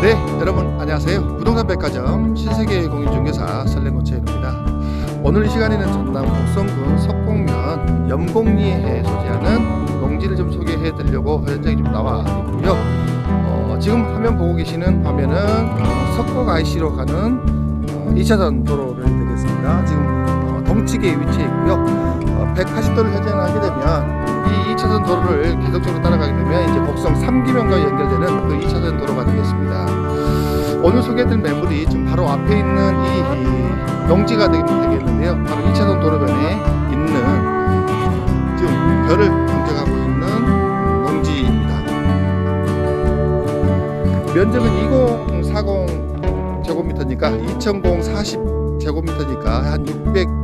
네, 여러분 안녕하세요. 부동산 백화점 신세계 공인중개사 설랭고채입니다. 오늘 이 시간에는 전남 곡성군 석곡면 염곡리에 소재하는 농지를 좀 소개해 드리려고 현장에 좀 나와 있고요. 어, 지금 화면 보고 계시는 화면은 어, 석곡 IC로 가는 어, 2차선 도로를 되겠습니다. 지금 어, 동측에 위치해 있고요. 어, 180도를 회전하게 되면 이 2차선 도로를 계속적으로 따라가게 되면 이제 곡성 3기면과 연결되는 그 2차선 도로가 되겠습니다. 오늘 소개해드릴 매물이 지금 바로 앞에 있는 이, 되겠- 되겠는데요. 바로 2차선 도로변에 있는 지금 별을 경작하고 있는 농지입니다. 면적은 2040 제곱미터니까 2040 40 제곱미터니까 한 600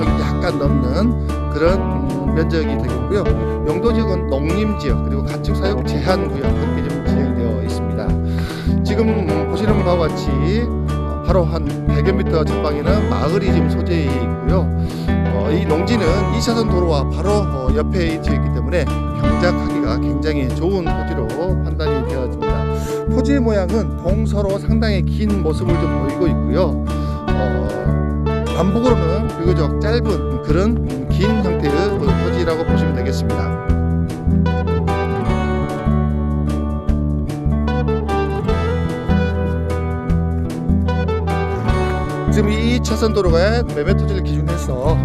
약간 넘는 그런 음, 면적이 되겠고요. 용도지역은 농림지역 그리고 가축 사육 제한 구역 그렇게 좀 진행되어 있습니다. 지금 음, 보시는 바와 같이 어, 바로 한 100여 미터 전방에는 마을이 지금 소재해 있고요. 어, 이 농지는 2차선 도로와 바로 어, 옆에 위치해 있기 때문에 경작하기가 굉장히 좋은 토지로 판단이 되어집니다. 토지의 모양은 동서로 상당히 긴 모습을 좀 보이고 있고요. 어, 반복으로는 비교적 짧은 그런 음, 긴 형태의 그 토지라고 보시면 되겠습니다. 지금 이 차선 도로가 매매 토지를 기준해서 어,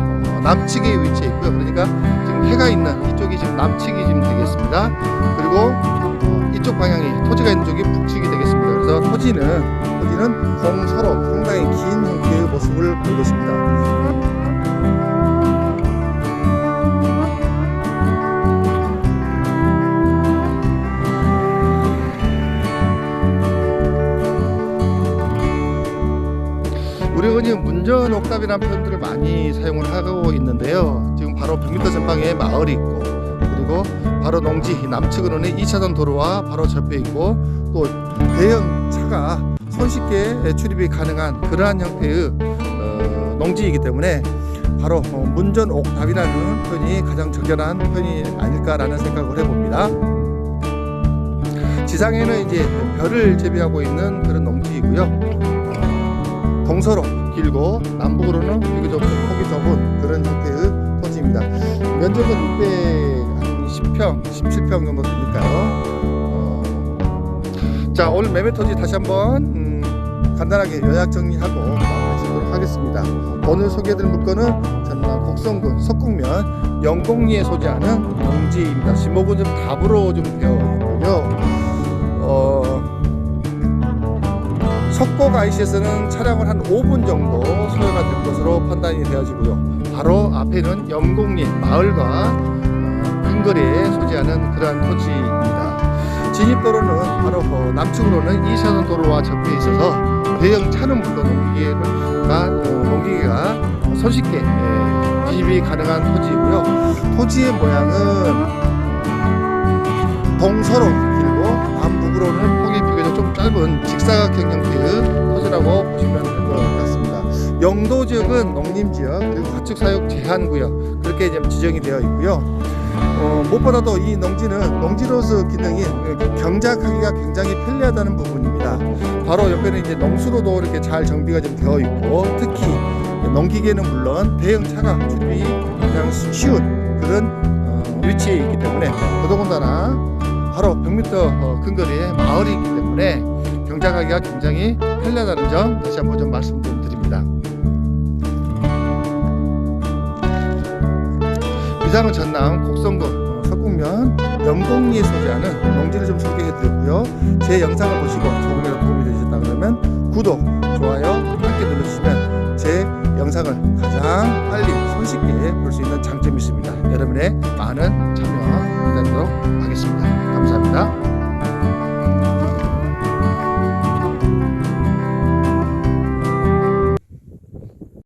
남측에 위치해 있고요. 그러니까 지금 해가 있는 이쪽이 지금 남측이 지금 되겠습니다. 그리고 어, 이쪽 방향이 토지가 있는 쪽이 북측이 되겠습니다. 그래서 토지는 토지는 동서로 상당히 긴 형태의 모습을 보이고 있습니다. 우리 흔히 문전 옥답이라는 표현들을 많이 사용을 하고 있는데요. 지금 바로 100m 전방에 마을이 있고 그리고 바로 농지 남측으로는 2차선 도로와 바로 접해 있고 또 대형 차가 손쉽게 출입이 가능한 그러한 형태의 어, 농지이기 때문에 바로 어, 문전 옥답이라는 표현이 가장 적절한 표현이 아닐까라는 생각을 해봅니다. 지상에는 이제 별을 재배하고 있는 그런 농지이고요. 어, 동서로 길고 남북으로는 비교적 좀 폭이 좁은 그런 형태의 토지입니다. 면적은 610평, 17평 정도 되니까요. 어, 자 오늘 매매 토지 다시 한번 음, 간단하게 요약 정리하고 마치도록 하겠습니다. 오늘 소개해드릴 물건은 전남 곡성군 석곡면 영곡리에 소재하는 농지입니다. 지목은 좀 답으로 좀 되어 있고요. 어, 석곡 IC에서는 차량을 한 5분 정도 소요가 될 것으로 판단이 되어지고요. 바로 앞에는 영곡리 마을과 어, 근거리에 소재하는 그러한 토지입니다. 진입도로는 바로 어, 남측으로는 2차선 도로와 접해 있어서 대형 차는 물론 농기계가 어, 농기계가 손쉽게 예, 진입이 가능한 토지이고요. 토지의 모양은 동서로 길고 남북으로는 폭이 비교적 좀 짧은 직사각형 형태의 토지라고 보시면 될 것 같습니다. 영도 지역은 농림 지역 그리고 가축 사육 제한 구역 그렇게 지정이 되어 있고요. 어, 무엇보다도 이 농지는 농지로서 기능이 경작하기가 굉장히 편리하다는 부분입니다. 바로 옆에는 이제 농수로도 이렇게 잘 정비가 좀 되어 있고 특히 농기계는 물론 대형 차가 출입이 그냥 쉬운 그런 어, 위치에 있기 때문에 더더군다나 바로 100m 어, 근거리에 마을이 있기 때문에 경작하기가 굉장히 편리하다는 점 다시 한번 좀 말씀 좀 드립니다. 이상은 전남 곡성군 어, 석곡면 영곡리에 소재하는 농지를 좀 소개해 드렸고요. 제 영상을 보시고 조금이라도 도움이 되셨다 그러면 구독, 좋아요 함께 눌러주시면 제 영상을 가장 빨리 손쉽게 볼 수 있는 장점이 있습니다. 여러분의 많은 참여